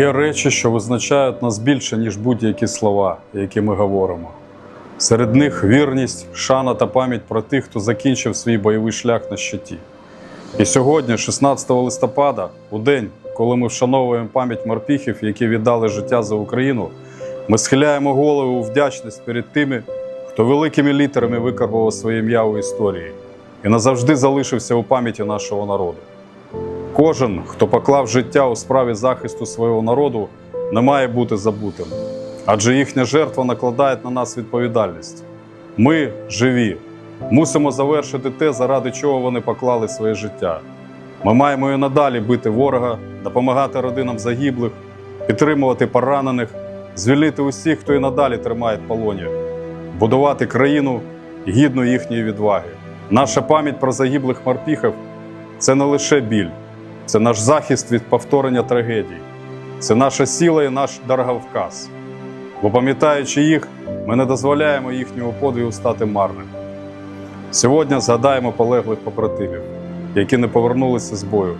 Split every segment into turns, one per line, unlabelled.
Є речі, що визначають нас більше, ніж будь-які слова, які ми говоримо. Серед них вірність, шана та пам'ять про тих, хто закінчив свій бойовий шлях на щиті. І сьогодні, 16 листопада, у день, коли ми вшановуємо пам'ять морпіхів, які віддали життя за Україну, ми схиляємо голову у вдячність перед тими, хто великими літерами викарбував своє ім'я у історії і назавжди залишився у пам'яті нашого народу. Кожен, хто поклав життя у справі захисту свого народу, не має бути забутим, адже їхня жертва накладає на нас відповідальність. Ми живі, мусимо завершити те, заради чого вони поклали своє життя. Ми маємо і надалі бити ворога, допомагати родинам загиблих, підтримувати поранених, звільнити усіх, хто і надалі тримає полоні, будувати країну гідну їхньої відваги. Наша пам'ять про загиблих морпіхів це не лише біль, це наш захист від повторення трагедій, це наша сила і наш дороговказ. Бо пам'ятаючи їх, ми не дозволяємо їхнього подвигу стати марним. Сьогодні згадаємо полеглих побратимів, які не повернулися з бою.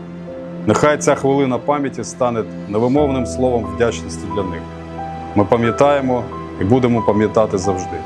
Нехай ця хвилина пам'яті стане невимовним словом вдячності для них. Ми пам'ятаємо і будемо пам'ятати завжди.